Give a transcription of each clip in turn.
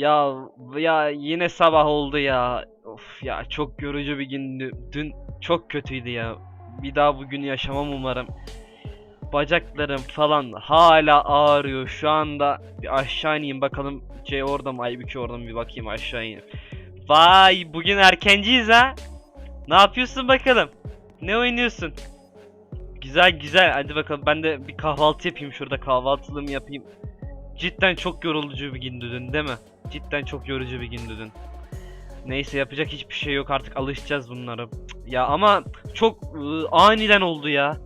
Ya ya yine sabah oldu ya. Of ya çok yorucu bir gündü. Dün çok kötüydü ya. Bir daha bugün yaşamam umarım. Bacaklarım falan hala ağrıyor. Şu anda bir aşağı ineyim bakalım. C orada mı? Aybüke orada mı? Bir bakayım aşağı ineyim. Vay bugün erkenciyiz ha. Ne yapıyorsun bakalım? Ne oynuyorsun? Güzel güzel. Hadi bakalım ben de bir kahvaltı yapayım şurada kahvaltılığımı yapayım. Cidden çok yorucu bir gündü dün değil mi? Cidden çok yorucu bir gündü dün. Neyse yapacak hiçbir şey yok artık alışacağız bunlara. Ya ama çok ıı, aniden oldu ya.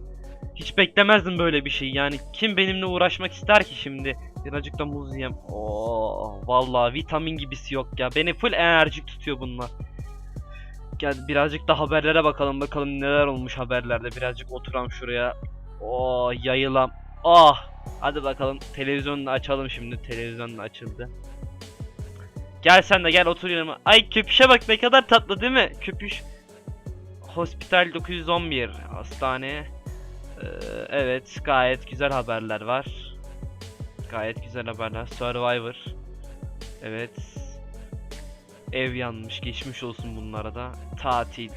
Hiç beklemezdim böyle bir şey. Yani kim benimle uğraşmak ister ki şimdi? Birazcık da muz yiyeyim. Oo, vallahi vitamin gibisi yok ya. Beni full enerjik tutuyor bunlar. Gel birazcık da haberlere bakalım bakalım neler olmuş haberlerde. Birazcık oturam şuraya. Oo yayılam. Ah Hadi bakalım televizyonu açalım şimdi. Televizyon açıldı. Gel sen de gel otur yanıma. Ay köpüşe bak ne kadar tatlı değil mi? Köpüş. Hospital 911 hastane. Ee, evet gayet güzel haberler var. Gayet güzel haberler. Survivor. Evet. Ev yanmış. Geçmiş olsun bunlara da. Tatil.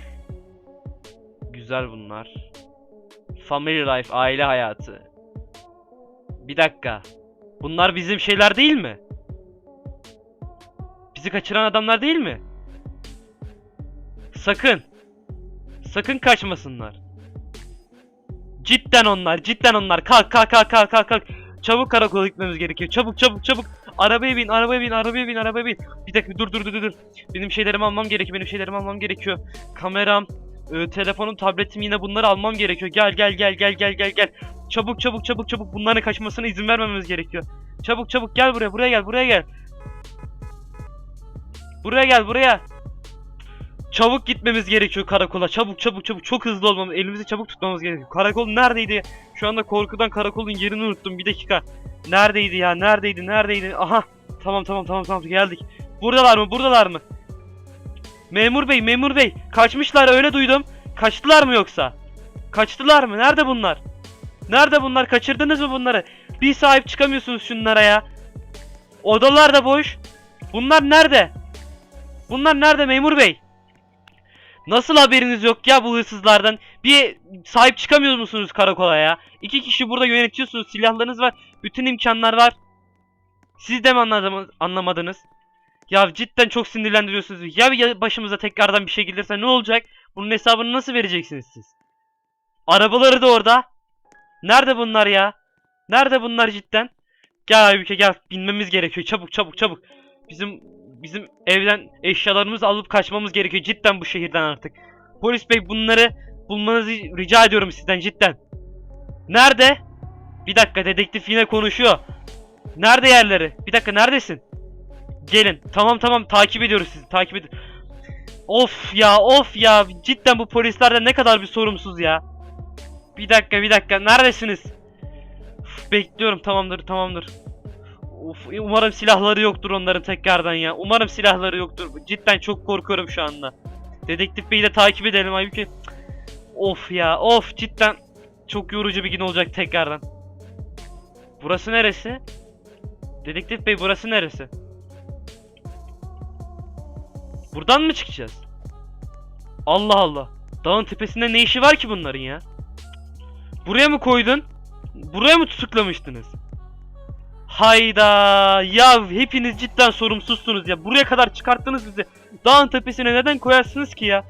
Güzel bunlar. Family life, aile hayatı. Bir dakika. Bunlar bizim şeyler değil mi? Bizi kaçıran adamlar değil mi? Sakın. Sakın kaçmasınlar. Cidden onlar, cidden onlar. Kalk kalk kalk kalk kalk kalk. Çabuk karakola gitmemiz gerekiyor. Çabuk çabuk çabuk. Arabaya bin, arabaya bin, arabaya bin, arabaya bin. Bir dakika dur dur dur dur. Benim şeylerimi almam gerekiyor. Benim şeylerimi almam gerekiyor. Kameram, e, telefonum, tabletim yine bunları almam gerekiyor. Gel gel gel gel gel gel gel. Çabuk çabuk çabuk çabuk bunların kaçmasına izin vermememiz gerekiyor. Çabuk çabuk gel buraya buraya gel buraya gel. Buraya gel buraya. Çabuk gitmemiz gerekiyor karakola. Çabuk çabuk çabuk çok hızlı olmamız. Elimizi çabuk tutmamız gerekiyor. Karakol neredeydi? Şu anda korkudan karakolun yerini unuttum. Bir dakika. Neredeydi ya? Neredeydi? Neredeydi? Aha. Tamam tamam tamam tamam geldik. Buradalar mı? Buradalar mı? Memur bey, memur bey. Kaçmışlar öyle duydum. Kaçtılar mı yoksa? Kaçtılar mı? Nerede bunlar? Nerede bunlar? Kaçırdınız mı bunları? Bir sahip çıkamıyorsunuz şunlara ya. Odalar da boş. Bunlar nerede? Bunlar nerede memur bey? Nasıl haberiniz yok ya bu hırsızlardan? Bir sahip çıkamıyor musunuz karakola ya? İki kişi burada yönetiyorsunuz. Silahlarınız var. Bütün imkanlar var. Siz de mi anlamadınız? Ya cidden çok sinirlendiriyorsunuz. Ya başımıza tekrardan bir şey gelirse ne olacak? Bunun hesabını nasıl vereceksiniz siz? Arabaları da orada. Nerede bunlar ya? Nerede bunlar cidden? Gel Aybüke gel. Binmemiz gerekiyor. Çabuk çabuk çabuk. Bizim bizim evden eşyalarımızı alıp kaçmamız gerekiyor cidden bu şehirden artık. Polis bey bunları bulmanızı rica ediyorum sizden cidden. Nerede? Bir dakika dedektif yine konuşuyor. Nerede yerleri? Bir dakika neredesin? Gelin. Tamam tamam takip ediyoruz sizi. Takip ed Of ya of ya. Cidden bu polisler de ne kadar bir sorumsuz ya. Bir dakika bir dakika neredesiniz? Uf, bekliyorum tamamdır tamamdır. Of umarım silahları yoktur onların tekrardan ya. Umarım silahları yoktur. Cidden çok korkuyorum şu anda. Dedektif Bey'i de takip edelim Aybüke. Of ya of cidden çok yorucu bir gün olacak tekrardan. Burası neresi? Dedektif Bey burası neresi? Buradan mı çıkacağız? Allah Allah. Dağın tepesinde ne işi var ki bunların ya? Buraya mı koydun? Buraya mı tutuklamıştınız? Hayda ya hepiniz cidden sorumsuzsunuz ya. Buraya kadar çıkarttınız bizi. Dağın tepesine neden koyarsınız ki ya?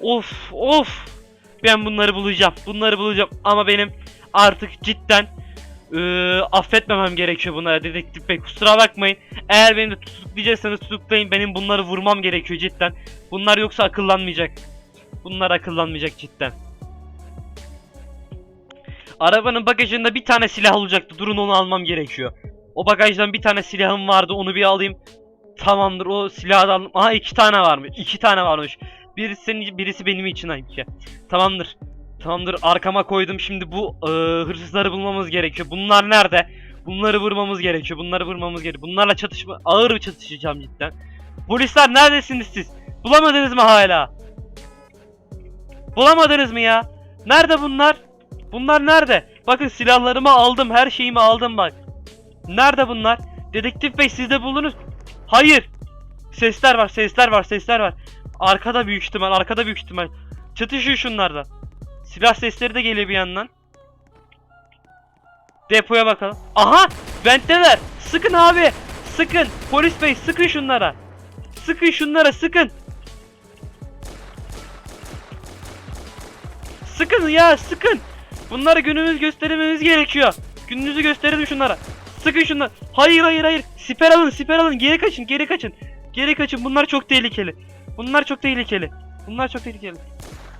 Of of. Ben bunları bulacağım. Bunları bulacağım ama benim artık cidden eee, affetmemem gerekiyor bunlara dedektif bey. Kusura bakmayın. Eğer beni de tutuklayacaksanız tutuklayın. Benim bunları vurmam gerekiyor cidden. Bunlar yoksa akıllanmayacak. Bunlar akıllanmayacak cidden. Arabanın bagajında bir tane silah olacaktı. Durun onu almam gerekiyor. O bagajdan bir tane silahım vardı. Onu bir alayım. Tamamdır o silahı da aldım. Aha iki tane varmış. İki tane varmış. Birisi senin, birisi benim için Aybüke. Tamamdır. Tamamdır arkama koydum. Şimdi bu eee, hırsızları bulmamız gerekiyor. Bunlar nerede? Bunları vurmamız gerekiyor. Bunları vurmamız gerekiyor. Bunlarla çatışma ağır bir çatışacağım cidden. Polisler neredesiniz siz? Bulamadınız mı hala? Bulamadınız mı ya? Nerede bunlar? Bunlar nerede? Bakın silahlarımı aldım. Her şeyimi aldım bak. Nerede bunlar? Dedektif bey siz de buldunuz. Hayır. Sesler var, sesler var, sesler var. Arkada büyük ihtimal, arkada büyük ihtimal. Çatışıyor şunlarda. Silah sesleri de geliyor bir yandan. Depoya bakalım. Aha! Ventteler! Sıkın abi! Sıkın! Polis bey sıkın şunlara! Sıkın şunlara sıkın! Sıkın ya sıkın! Bunlara günümüz göstermemiz gerekiyor. Gününüzü gösterelim şunlara. Sıkın şunlar. Hayır hayır hayır. Siper alın siper alın. Geri kaçın geri kaçın. Geri kaçın. Bunlar çok tehlikeli. Bunlar çok tehlikeli. Bunlar çok tehlikeli.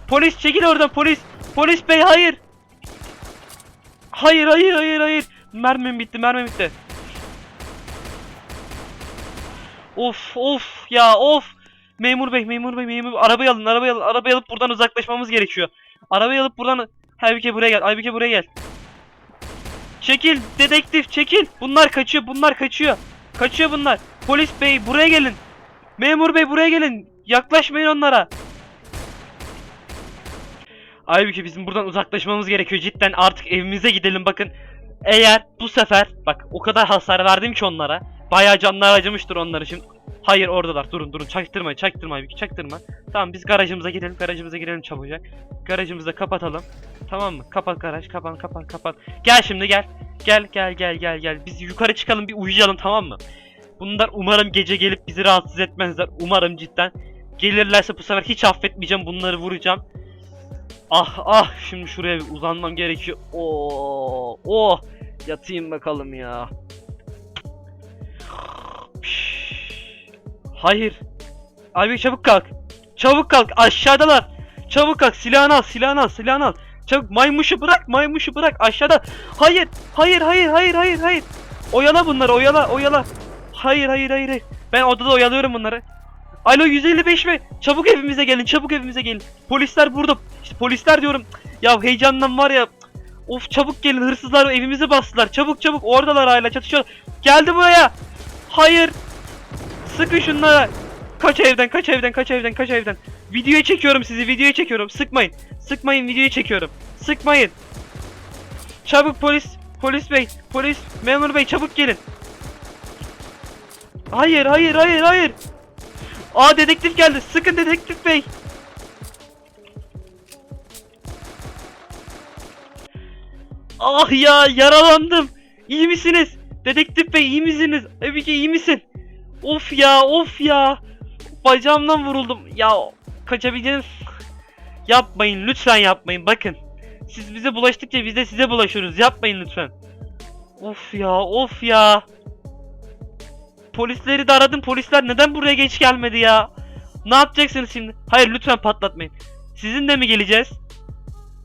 Polis çekil oradan polis. Polis bey hayır. Hayır hayır hayır hayır. Mermim bitti mermim bitti. Of of ya of. Memur bey memur bey memur. Arabayı alın arabayı alın. Arabayı alıp buradan uzaklaşmamız gerekiyor. Arabayı alıp buradan... Aybüke buraya gel. Aybüke buraya gel. Çekil dedektif çekil. Bunlar kaçıyor bunlar kaçıyor. Kaçıyor bunlar. Polis bey buraya gelin. Memur bey buraya gelin. Yaklaşmayın onlara. Aybüke bizim buradan uzaklaşmamız gerekiyor cidden artık evimize gidelim bakın. Eğer bu sefer bak o kadar hasar verdim ki onlara. Bayağı canlar acımıştır onların için. Hayır oradalar durun durun çaktırmayın çaktırma Aybüke çaktırma. Tamam biz garajımıza gidelim garajımıza girelim çabucak. Garajımızı da kapatalım. Tamam mı? Kapat garaj kapan kapan kapan. Gel şimdi gel. Gel gel gel gel gel. Biz yukarı çıkalım bir uyuyalım tamam mı? Bunlar umarım gece gelip bizi rahatsız etmezler. Umarım cidden. Gelirlerse bu sefer hiç affetmeyeceğim. Bunları vuracağım. Ah ah şimdi şuraya bir uzanmam gerekiyor. Oo, oh yatayım bakalım ya. Hayır. Abi çabuk kalk. Çabuk kalk aşağıdalar. Çabuk kalk silahını al silahını al silahını al. Çabuk maymuşu bırak maymuşu bırak aşağıda. Hayır hayır hayır hayır hayır hayır. Oyala bunları oyala oyala. Hayır hayır hayır. Ben odada oyalıyorum bunları. Alo 155 mi? Çabuk evimize gelin çabuk evimize gelin. Polisler burada. İşte polisler diyorum. Ya heyecandan var ya. Of çabuk gelin hırsızlar evimizi bastılar. Çabuk çabuk oradalar hala çatışıyorlar. Geldi buraya. Hayır. Sıkın şunlara. Kaç evden kaç evden kaç evden kaç evden. Videoya çekiyorum sizi videoya çekiyorum. Sıkmayın. Sıkmayın videoyu çekiyorum. Sıkmayın. Çabuk polis. Polis bey. Polis. Memur bey çabuk gelin. Hayır hayır hayır hayır. Aa dedektif geldi. Sıkın dedektif bey. Ah ya yaralandım. İyi misiniz? Dedektif bey iyi misiniz? Ebike iyi misin? Of ya of ya. Bacağımdan vuruldum. Ya kaçabileceğiniz... Yapmayın lütfen yapmayın bakın. Siz bize bulaştıkça biz de size bulaşıyoruz. Yapmayın lütfen. Of ya of ya. Polisleri de aradım. Polisler neden buraya geç gelmedi ya? Ne yapacaksınız şimdi? Hayır lütfen patlatmayın. Sizin de mi geleceğiz?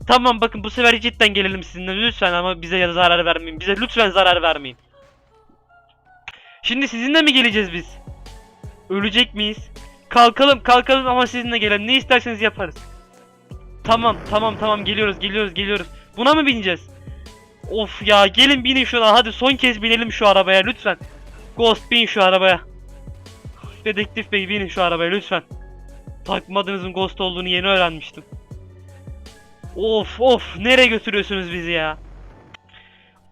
Tamam bakın bu sefer cidden gelelim sizinle lütfen ama bize zarar vermeyin. Bize lütfen zarar vermeyin. Şimdi sizinle mi geleceğiz biz? Ölecek miyiz? Kalkalım kalkalım ama sizinle gelelim. Ne isterseniz yaparız. Tamam tamam tamam geliyoruz geliyoruz geliyoruz. Buna mı bineceğiz? Of ya gelin binin şuna hadi son kez binelim şu arabaya lütfen. Ghost bin şu arabaya. Dedektif bey binin şu arabaya lütfen. Takmadığınızın Ghost olduğunu yeni öğrenmiştim. Of of nereye götürüyorsunuz bizi ya?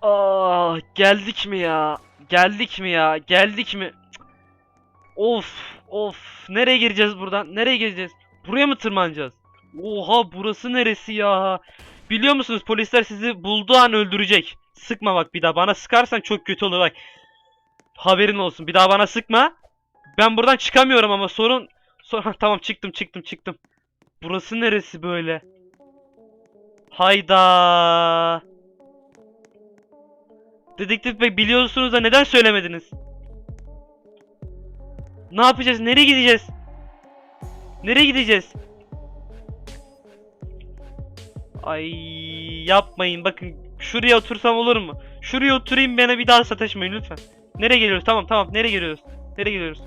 Aa geldik mi ya? Geldik mi ya? Geldik mi? Of of nereye gireceğiz buradan? Nereye gireceğiz? Buraya mı tırmanacağız? Oha burası neresi ya? Biliyor musunuz polisler sizi bulduğu an öldürecek. Sıkma bak bir daha bana sıkarsan çok kötü olur bak. Haberin olsun bir daha bana sıkma. Ben buradan çıkamıyorum ama sorun... Sonra tamam çıktım çıktım çıktım. Burası neresi böyle? Hayda. Dedektif Bey biliyorsunuz da neden söylemediniz? Ne yapacağız? Nereye gideceğiz? Nereye gideceğiz? Ay yapmayın bakın şuraya otursam olur mu? Şuraya oturayım bana bir daha sataşmayın lütfen. Nereye geliyoruz? Tamam tamam nereye geliyoruz? Nereye geliyoruz?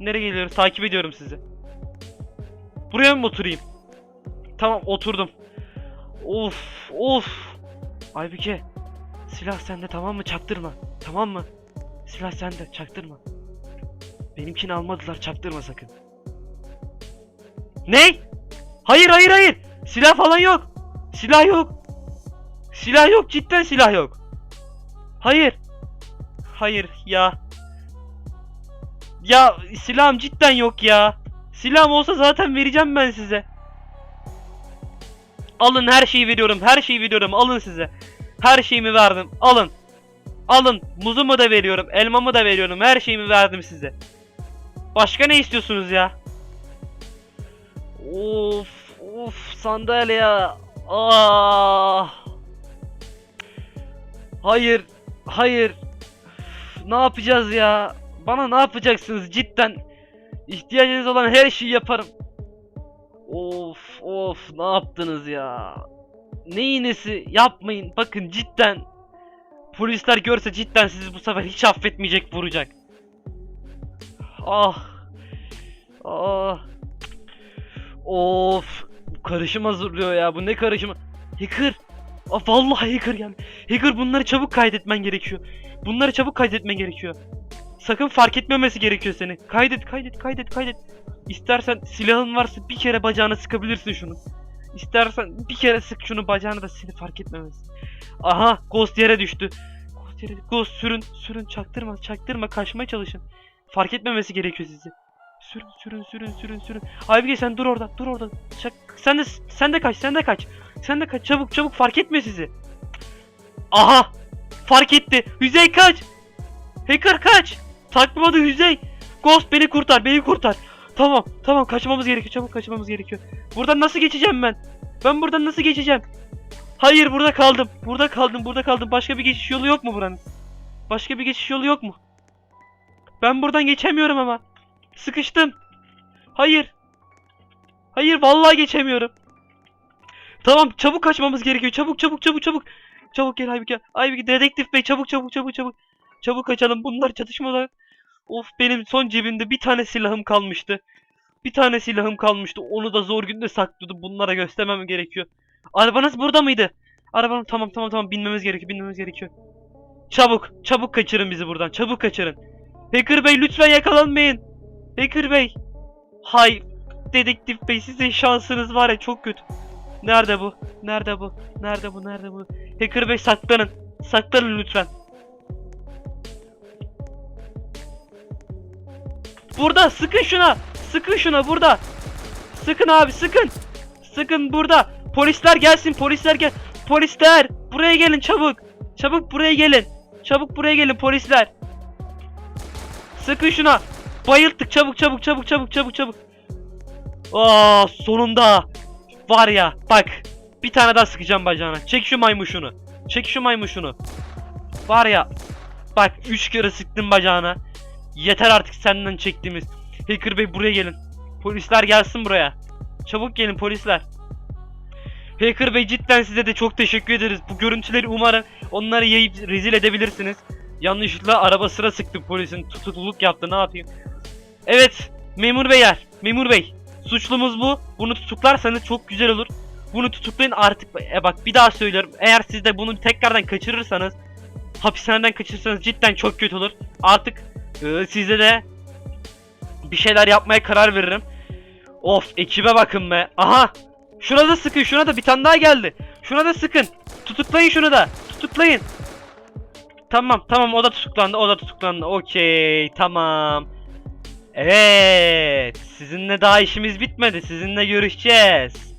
Nereye geliyoruz? Takip ediyorum sizi. Buraya mı oturayım? Tamam oturdum. Of of. Aybüke. Silah sende tamam mı? Çaktırma. Tamam mı? Silah sende çaktırma. Benimkini almadılar çaktırma sakın. Ne? Hayır hayır hayır. Silah falan yok. Silah yok. Silah yok cidden silah yok. Hayır. Hayır ya. Ya silahım cidden yok ya. Silahım olsa zaten vereceğim ben size. Alın her şeyi veriyorum. Her şeyi veriyorum. Alın size. Her şeyimi verdim. Alın. Alın. Muzumu da veriyorum. Elmamı da veriyorum. Her şeyimi verdim size. Başka ne istiyorsunuz ya? Of of sandalye. Ah. Hayır. Hayır. Ne yapacağız ya? Bana ne yapacaksınız cidden? İhtiyacınız olan her şeyi yaparım. Of of ne yaptınız ya? Ne iğnesi yapmayın. Bakın cidden. Polisler görse cidden sizi bu sefer hiç affetmeyecek vuracak. Ah. Ah. Of. Karışım hazırlıyor ya. Bu ne karışımı? Hacker. Ah vallahi hacker geldi. Hacker bunları çabuk kaydetmen gerekiyor. Bunları çabuk kaydetmen gerekiyor. Sakın fark etmemesi gerekiyor seni. Kaydet, kaydet, kaydet, kaydet. İstersen silahın varsa bir kere bacağına sıkabilirsin şunu. İstersen bir kere sık şunu bacağına da seni fark etmemesi. Aha, Ghost yere düştü. Ghost yere Ghost sürün, sürün, çaktırma, çaktırma, kaçmaya çalışın. Fark etmemesi gerekiyor sizi. Sürün, sürün, sürün, sürün, sürün. Aybige sen dur orada, dur orada. Çak, sen de, sen de kaç, sen de kaç. Sen de kaç, çabuk, çabuk fark etme sizi. Aha, fark etti. Hüzey kaç. Hacker kaç. Takmadı Hüzey. Ghost beni kurtar, beni kurtar. Tamam, tamam kaçmamız gerekiyor. Çabuk kaçmamız gerekiyor. Buradan nasıl geçeceğim ben? Ben buradan nasıl geçeceğim? Hayır, burada kaldım. Burada kaldım, burada kaldım. Başka bir geçiş yolu yok mu buranın? Başka bir geçiş yolu yok mu? Ben buradan geçemiyorum ama. Sıkıştım. Hayır. Hayır, vallahi geçemiyorum. Tamam, çabuk kaçmamız gerekiyor. Çabuk, çabuk, çabuk, çabuk. Çabuk gel Aybike. Aybike, dedektif bey, çabuk, çabuk, çabuk, çabuk. Çabuk kaçalım. Bunlar çatışmalar. Of benim son cebimde bir tane silahım kalmıştı. Bir tane silahım kalmıştı. Onu da zor günde saklıyordum. Bunlara göstermem gerekiyor. Arabanız burada mıydı? Arabanın tamam tamam tamam binmemiz gerekiyor. Binmemiz gerekiyor. Çabuk, çabuk kaçırın bizi buradan. Çabuk kaçırın. Hacker Bey lütfen yakalanmayın. Hacker Bey. Hay. Dedektif Bey sizin şansınız var ya çok kötü. Nerede bu? Nerede bu? Nerede bu? Nerede bu? Hacker Bey saklanın. Saklanın lütfen. Burada sıkın şuna. Sıkın şuna burada. Sıkın abi sıkın. Sıkın burada. Polisler gelsin polisler gel. Polisler buraya gelin çabuk. Çabuk buraya gelin. Çabuk buraya gelin polisler. Sıkın şuna. Bayılttık çabuk çabuk çabuk çabuk çabuk çabuk. Aa sonunda. Var ya bak. Bir tane daha sıkacağım bacağına. Çek şu maymuşunu. Çek şu maymuşunu. Var ya. Bak 3 kere sıktım bacağına. Yeter artık senden çektiğimiz. Hacker Bey buraya gelin. Polisler gelsin buraya. Çabuk gelin polisler. Hacker Bey cidden size de çok teşekkür ederiz. Bu görüntüleri umarım onları yayıp rezil edebilirsiniz. Yanlışlıkla araba sıra sıktı polisin tutukluluk yaptı ne yapayım. Evet memur beyler memur bey suçlumuz bu. Bunu tutuklarsanız çok güzel olur. Bunu tutuklayın artık. E bak bir daha söylüyorum. Eğer siz de bunu tekrardan kaçırırsanız hapishaneden kaçırırsanız cidden çok kötü olur. Artık ee, size de bir şeyler yapmaya karar veririm. Of ekibe bakın be. Aha. Şuna da sıkın. Şuna da bir tane daha geldi. Şuna da sıkın. Tutuklayın şunu da. Tutuklayın. Tamam tamam o da tutuklandı. O da tutuklandı. Okey tamam. Evet. Sizinle daha işimiz bitmedi. Sizinle görüşeceğiz.